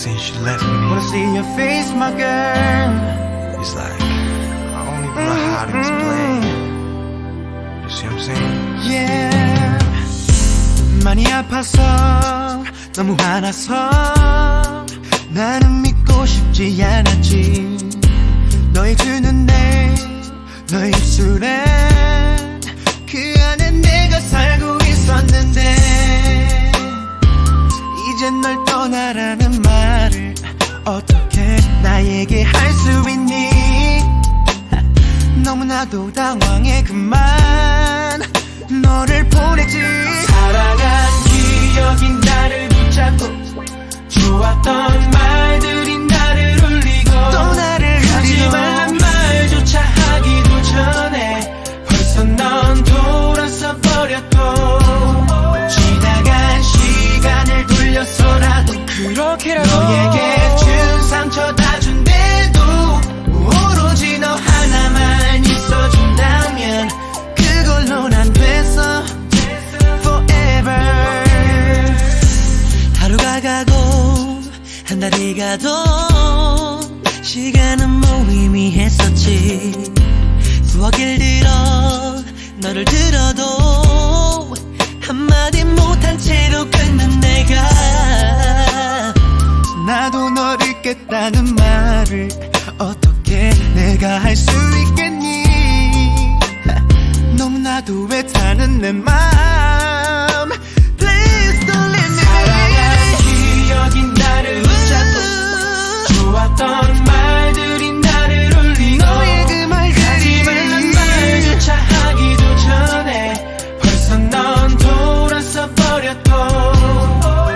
since you left me. Wanna see your face, my girl. It's like I don't even know how to explain. You see what I'm saying? Yeah. 많이 아파서 너무 화나서 나는 믿고 싶지 않았지. 너의 두 눈에 너의 입술에 나에게 할 수 있니? 너무나도 당황해 그만 너를 보내지 사랑한 기억이 나를 붙잡고 좋았던 말들이 나를 울리고 또 나를 하지 말란 말조차 하기도 전에 벌써 넌 돌아서 버렸고 지나간 시간을 돌려서라도 그렇게라도 너에게 한 달이 가도 시간은 무의미했었지. 수화길 들어 너를 들어도 한마디 못한 채로 끊는 내가 나도 너를 잊겠다는 말을 어떻게 내가 할 수 있겠니? 너무나도 애타는 내맘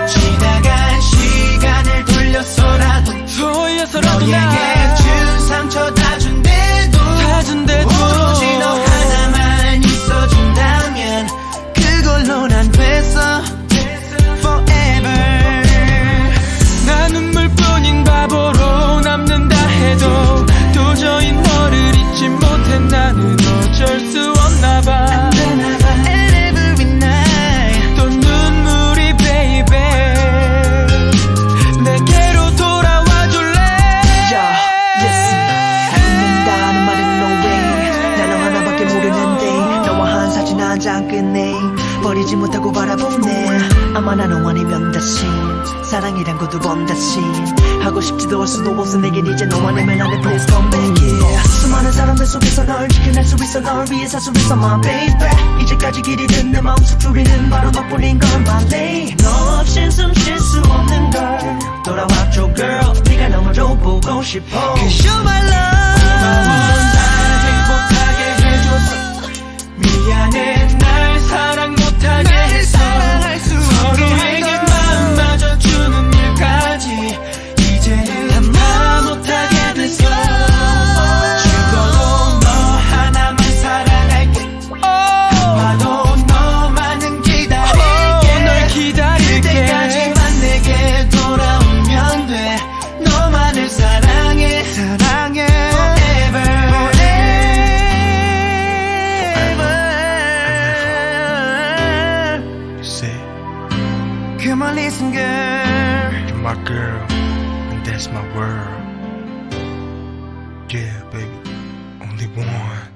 지나간 시간을 돌려서라도 돌려서라도 너에게 사진 한장 끝내 버리지 못하고 바라보네. 아마 나는 원이면 다시 사랑이란 것도 번 다시. 하고 싶지도 할 수도 없어 내겐 이제 너만이면 안돼 please come back yeah. 수많은 사람들 속에서 널 지켜낼 수 있어. 널 위해 살수 있어 my baby. 이제까지 길이 든내 마음속 줄이는 바로 너뿐인 걸 말해 너 없인 숨쉴 수 없는 걸. 돌아와줘 girl. 네가 너무도 보고 싶어 girl, and that's my world. Yeah, baby, only one.